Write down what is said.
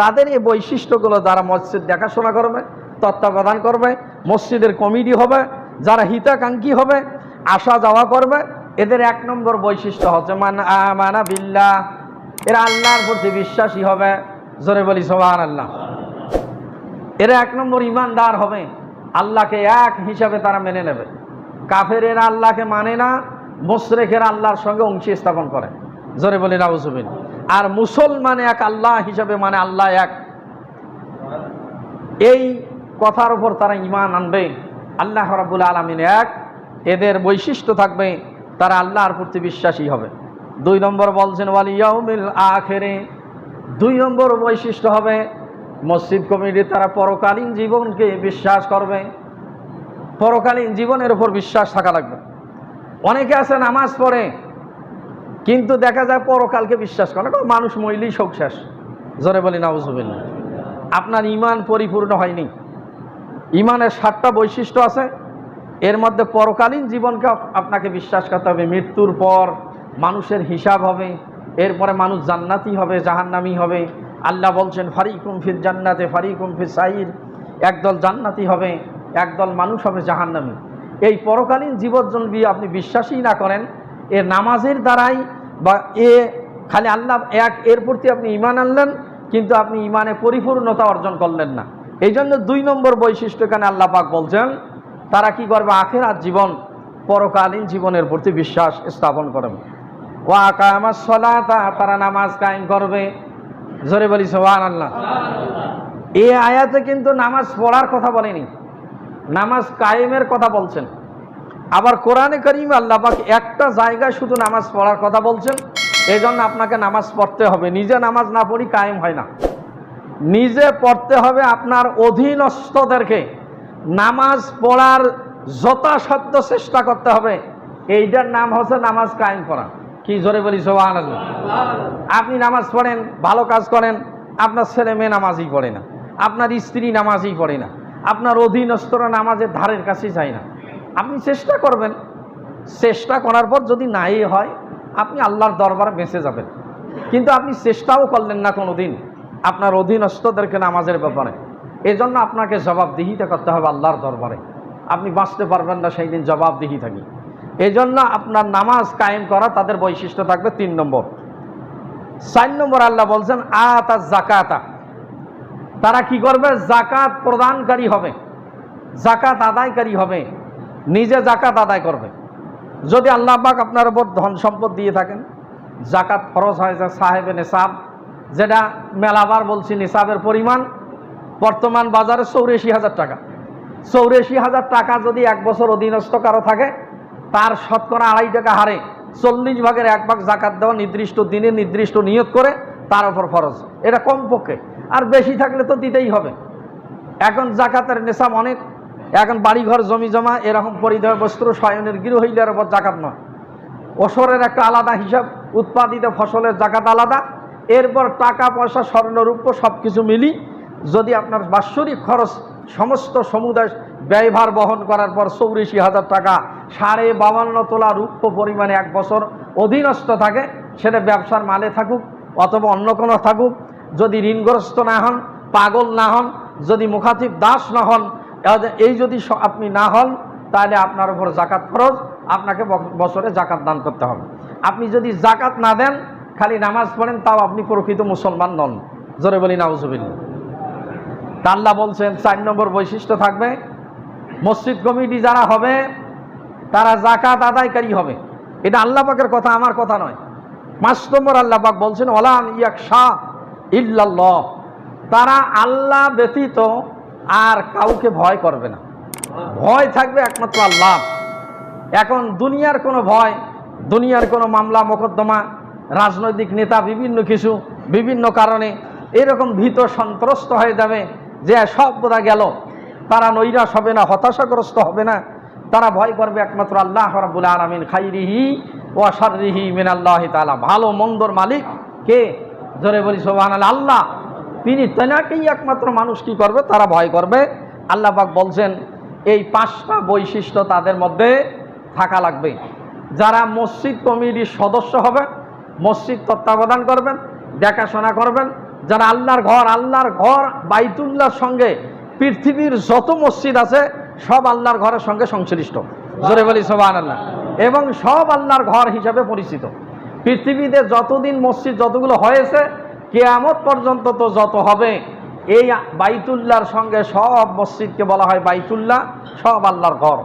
তাদের এই বৈশিষ্ট্যগুলো যারা মসজিদ দেখাশোনা করবে, তত্ত্বাবধান করবে, মসজিদের কমিটি হবে, যারা হিতাকাঙ্ক্ষী হবে, আসা যাওয়া করবে, এদের এক নম্বর বৈশিষ্ট্য হচ্ছে মান বিল্লাহ। এরা আল্লাহর প্রতি বিশ্বাসী হবে। জোরে বলি সোহান আল্লাহ এরা এক নম্বর ইমানদার হবে। আল্লাহকে এক হিসাবে তারা মেনে নেবে। কাফের এরা আল্লাহকে মানে না, মোশরেকেরা আল্লাহর সঙ্গে অংশী স্থাপন করে। জোরে বলি নাউজুবিন আর মুসলমান এক আল্লাহ হিসাবে মানে আল্লাহ এক। এই কথার উপর তারা ইমান আনবে। আল্লাহ রাবুল আলমিন এক। এদের বৈশিষ্ট্য থাকবে, তারা আল্লাহর প্রতি বিশ্বাসী হবে। দুই নম্বর বলছেন ওয়ালিয়াউমিল আখেরে। দুই নম্বর বৈশিষ্ট্য হবে, মসজিদ কমিটি তারা পরকালীন জীবনকে বিশ্বাস করবে। পরকালীন জীবনের উপর বিশ্বাস থাকা লাগবে। অনেকে আছে নামাজ পড়ে কিন্তু দেখা যায় পরকালকে বিশ্বাস করে মানুষ মইলেই শোক শেষ। জোরে বলি, নাউজুবিল্লাহ। আপনার ইমান পরিপূর্ণ হয়নি। ইমানের সাতটা বৈশিষ্ট্য আছে। এর মধ্যে পরকালীন জীবনকে আপনাকে বিশ্বাস করতে হবে। মৃত্যুর পর মানুষের হিসাব হবে। এরপরে মানুষ জান্নাতি হবে, জাহান্নামি হবে। আল্লাহ বলছেন ফির জান্নাতে, ফারিকুম ফির সাইর। একদল জান্নাতি হবে, একদল মানুষ হবে জাহান্নামি। এই পরকালীন জীবনজন্মী আপনি বিশ্বাসই না করেন, এ নামাজের দ্বারাই বা এ, খালি আল্লাহ এক এর প্রতি আপনি ইমান আনলেন, কিন্তু আপনি ইমানে পরিপূর্ণতা অর্জন করলেন না। এই জন্য দুই নম্বর বৈশিষ্ট্য এখানে আল্লাহ পাক বলছেন, তারা কি করবে? আখেরাত জীবন পরকালীন জীবনের প্রতি বিশ্বাস স্থাপন করবে। ও আকা আমার সলাতা, তারা নামাজ কায়েম করবে। জোরে বলি সোহান আল্লাহ এই আয়াতে কিন্তু নামাজ পড়ার কথা বলেনি। নামাজ কায়েমের কথা বলছেন। আবার কোরআনে করিম আল্লাহ পাক একটা জায়গায় শুধু নামাজ পড়ার কথা বলছেন এই জন্য আপনাকে নামাজ পড়তে হবে। নিজে নামাজ না পড়ি কায়েম হয় না। নিজে পড়তে হবে আপনার অধীনস্থদেরকে। নামাজ পড়ার যথাসাধ্য চেষ্টা করতে হবে। এইটার নাম হচ্ছে নামাজ কায়েম করা। কি জোরে বলি সোহান আপনি নামাজ পড়েন, ভালো কাজ করেন, আপনার ছেলে মেয়ে নামাজই পড়ে না। আপনার স্ত্রী নামাজই পড়ে না। আপনার অধীনস্থরা নামাজের ধারের কাছেই যায় না। আপনি চেষ্টা করবেন। চেষ্টা করার পর যদি নাই হয়, আপনি আল্লাহর দরবারে বেঁচে যাবেন। কিন্তু আপনি চেষ্টাও করলেন না কোনো দিন আপনার অধীনস্থদেরকে নামাজের ব্যাপারে। এজন্য আপনাকে জবাবদিহিতা করতে হবে আল্লাহর দরবারে। আপনি বাঁচতে পারবেন না সেই দিন জবাবদিহি থাকি। এই জন্য আপনার নামাজ কায়েম করা তাদের বৈশিষ্ট্য থাকবে তিন নম্বর। চার নম্বর আল্লাহ বলছেন, আতা জাকাতা তারা কি করবে? জাকাত প্রদানকারী হবে। জাকাত আদায়কারী হবে। নিজে জাকাত আদায় করবে। যদি আল্লাহ পাক আপনার উপর ধন সম্পদ দিয়ে থাকেন জাকাত ফরজ হয় যে সাহেবে নেশাব যেটা মেলাবার বলছি নিসাবের পরিমাণ, বর্তমান বাজারে চৌরাশি হাজার টাকা। চৌরাশি হাজার টাকা যদি এক বছর অধীনস্থ কারও থাকে, তার শতকরা আড়াই টাকা হারে চল্লিশ ভাগের এক ভাগ জাকাত দেওয়া নির্দিষ্ট দিনে নির্দিষ্ট নিয়ত করে তার উপর ফরজ। এটা কমপক্ষে। আর বেশি থাকলে তো দিতেই হবে। এখন জাকাতের নেশাব অনেক এখন বাড়িঘর, জমি জমা, এরকম পরিধেয় বস্ত্র শয়নের গৃহহীলের উপর জাকাত নয়। ওসরের একটা আলাদা হিসাব, উৎপাদিত ফসলের জাকাত আলাদা। এরপর টাকা, পয়সা স্বর্ণরূপ্য সব কিছু মিলি যদি আপনার বাৎসরিক খরচ সমস্ত সমুদায় ব্যয়ভার বহন করার পর চৌরিশি হাজার টাকা, সাড়ে বাবান্ন তোলা রূপ্য পরিমাণে এক বছর অধীনস্থ থাকে, সেটা ব্যবসার মালে থাকুক অথবা অন্য কোনো থাকুক, যদি ঋণগ্রস্ত না হন, পাগল না হন, যদি মুখাতিব দাস না হন এই যদি আপনি না হন, তাহলে আপনার উপর জাকাত খরচ আপনাকে বছরে জাকাত দান করতে হবে। আপনি যদি জাকাত না দেন, খালি নামাজ পড়েন, তাও আপনি প্রকৃত মুসলমান নন। জোরে বলি নাউজুবিল্লা তা আল্লাহ বলছেন, চার নম্বর বৈশিষ্ট্য থাকবে, মসজিদ কমিটি যারা হবে, তারা জাকাত আদায়কারী হবে। এটা আল্লাহ পাকের কথা, আমার কথা নয়। পাঁচ নম্বর আল্লাহ পাক বলছেন ওলান ইয়াক শাহ ইল্লাল্লাহ। তারা আল্লাহ ব্যতীত আর কাউকে ভয় করবে না। ভয় থাকবে একমাত্র আল্লাহ। এখন দুনিয়ার কোনো ভয়, দুনিয়ার কোনো মামলা, মোকদ্দমা, রাজনৈতিক নেতা, বিভিন্ন কিছু, বিভিন্ন কারণে এরকম ভীত সন্ত্রস্ত হয়ে যাবে যে সব বোধা গেল। তারা নৈরাশ হবে না, হতাশাগ্রস্ত হবে না। তারা ভয় করবে একমাত্র আল্লাহ রাবুল আলমিন। খাইরিহি ও সারিহি মিন আল্লাহ তালা ভালো, মন্দর মালিক কে? জোরে বলি সোহান আল্লাহ। তিনি তেনাকেই একমাত্র মানুষ কি করবে? তারা ভয় করবে। আল্লাহ পাক বলছেন, এই পাঁচটা বৈশিষ্ট্য তাদের মধ্যে থাকা লাগবে। যারা মসজিদ কমিটির সদস্য হবে, মসজিদ তত্ত্বাবধান করবেন, দেখাশোনা করবেন, যারা আল্লাহর ঘর আল্লাহর ঘর বাইতুল্লাহর সঙ্গে, পৃথিবীর যত মসজিদ আছে, সব আল্লাহর ঘরের সঙ্গে সংশ্লিষ্ট। জোরে বলি সোবান আল্লাহ এবং সব আল্লাহর ঘর হিসাবে পরিচিত। পৃথিবীতে যতদিন মসজিদ, যতগুলো হয়েছে কেয়ামত পর্যন্ত তো যত হবে, এই বাইতুল্লার সঙ্গে সব মসজিদকে বলা হয় বাইতুল্লাহ, সব আল্লাহর ঘর।